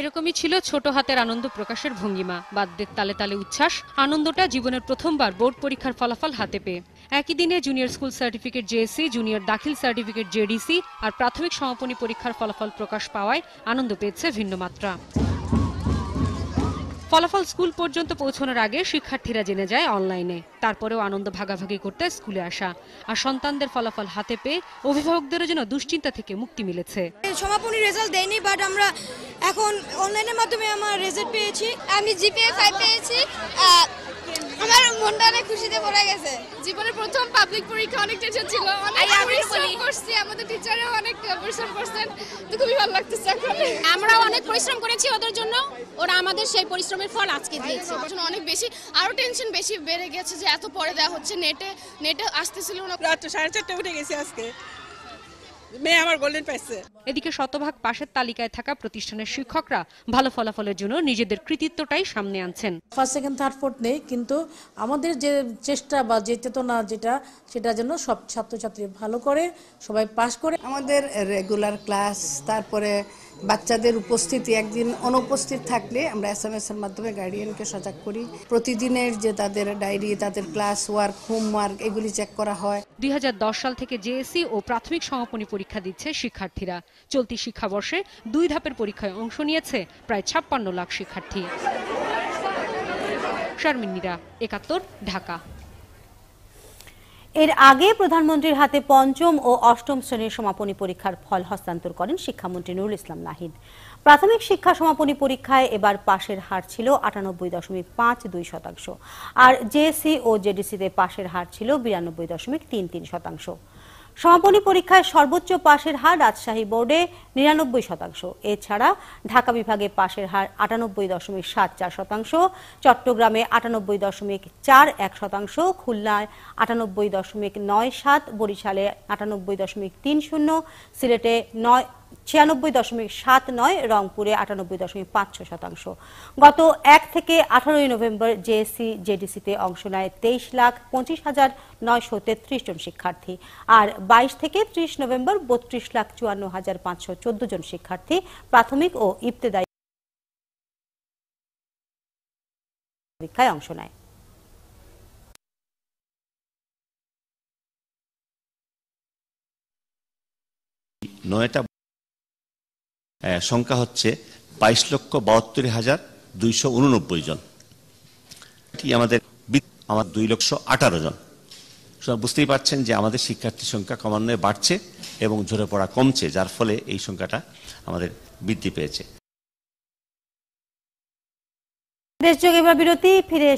এরকমই ছিল ছোট হাতের আনন্দ প্রকাশের ভঙ্গিমা। বাদ্যের তালে তালে উচ্ছ্বাস, আনন্দটা জীবনের প্রথমবার বোর্ড পরীক্ষার ফলাফল হাতে পেয়ে। একই দিনে junior school certificate JSC, junior Dakhil certificate JDC আর প্রাথমিক সমাপনী পরীক্ষার ফলাফল প্রকাশ পাওয়ায় আনন্দ পেয়েছে ভিন্ন মাত্রা ফলাফল স্কুল পর্যন্ত পৌঁছানোর আগে শিক্ষার্থীরা জেনে যায় অনলাইনে। তারপরেও আনন্দ ভাগাভাগি করতে স্কুলে আসা। আর সন্তানদের ফলাফল হাতে পেয়ে অভিভাবকদেরও যেন দুশ্চিন্তা থেকে মুক্তি মিলেছে। সমাপনী রেজাল্ট দেয়নি বাট আমরা এখন অনলাইনের মাধ্যমে আমার রেজাল্ট পেয়েছি। আমি জিপিএ ফাইভ পেয়েছি আমার মনটা অনেক খুশিতে ভরে গেছে। জীবনের প্রথম পাবলিক পরীক্ষা অনেক টেনশন ছিল। অনেক পরিশ্রম করছি আমাদের টিচারও অনেক পরিশ্রম করছেন। তো খুবই ভালো লাগতেছে এখন। আমরাও অনেক পরিশ্রম করেছি ওদের জন্য। ওরা আমাদের সেই পরিশ্রমের ফল আজকে দিয়েছে। এখন অনেক বেশি আরও টেনশন বেশি বেড়ে গেছে যে এত পরে দেওয়া হচ্ছে নেটে নেটে আসতেছিল না। রাত সাড়ে চারটে উঠে গেছি আজকে। মেয়ে আমার গোল্ডেন পাইছে। এদিকে শতভাগ পাশের তালিকায় থাকা প্রতিষ্ঠানের শিক্ষকরা ভালো ফলাফলের জন্য নিজেদের কৃতিত্বটাই সামনে আনছেন। ফার্স্ট সেকেন্ড থার্ড ফোর্থ নেই কিন্তু আমাদের যে চেষ্টা বা যে চেতনা যেটা সেটা যেন সব ছাত্রছাত্রী ভালো করে সবাই পাশ করে। আমাদের রেগুলার ক্লাস তারপরে বাচ্চাদের উপস্থিতি, একদিন অনুপস্থিত থাকলে আমরা এস এম এর মাধ্যমে গার্ডিয়ানকে সজাগ করি। প্রতিদিনের যে তাদের ডায়েরি তাদের ক্লাস ওয়ার্ক হোমওয়ার্ক এগুলি চেক করা হয়। দুই হাজার দশ সাল থেকে জেএসসি ও প্রাথমিক সমাপনী পরীক্ষা দিচ্ছে শিক্ষার্থীরা। চলতি শিক্ষাবর্ষে দুই ধাপের পরীক্ষায় অংশ নিয়েছে প্রায় ছাপ্পান্ন লাখ শিক্ষার্থী। শারমিন মীরা একাত্তর, ঢাকা। এর আগে প্রধানমন্ত্রীর হাতে পঞ্চম ও অষ্টম শ্রেণির সমাপনী পরীক্ষার ফল হস্তান্তর করেন শিক্ষামন্ত্রী নুরুল ইসলাম নাহিদ। প্রাথমিক শিক্ষা সমাপনী পরীক্ষায় এবার পাশের হার ছিল আটানব্বই দশমিক পাঁচ দুই শতাংশ, আর জেসি ও জেডিসিতে পাশের হার ছিল বিরানব্বই দশমিক তিন তিন শতাংশ। সমাপনী পরীক্ষায় সর্বোচ্চ পাশের হার রাজশাহী বোর্ডে নিরানব্বই শতাংশ। এছাড়া ঢাকা বিভাগে পাশের হার আটানব্বই দশমিক সাত চার শতাংশ, চট্টগ্রামে আটানব্বই দশমিক চার এক শতাংশ, খুলনায় আটানব্বই দশমিক নয় সাত, বরিশালে আটানব্বই দশমিক তিন শূন্য, সিলেটে নয় ছিয়ানব্বই দশমিক সাত নয়, রংপুরে আটানব্বই দশমিক পাঁচ ছয় শতাংশ। গত এক থেকে আঠারোই নভেম্বর জেএসসি জেডিসিতে অংশ নেয় তেইশ লাখ পঁচিশ হাজার নয়শো তেত্রিশ জন শিক্ষার্থী আর বাইশ থেকে ত্রিশ নভেম্বর বত্রিশ লাখ চুয়ান্ন হাজার পাঁচশো চোদ্দ জন শিক্ষার্থী প্রাথমিক ও ইবতেদায়ী পরীক্ষায় অংশ নেয়। নয়টা সংখ্যা হচ্ছে বাইশ লক্ষ বাহাত্তর হাজার দুইশো উননব্বই জন। আমাদের আমার দুই লক্ষ আঠারো জন। সুতরাং বুঝতেই পারছেন যে আমাদের শিক্ষার্থীর সংখ্যা ক্রমান্বয়ে বাড়ছে এবং ঝরে পড়া কমছে, যার ফলে এই সংখ্যাটা আমাদের বৃদ্ধি পেয়েছে। দেশযোগ এবার বিরতি, ফিরে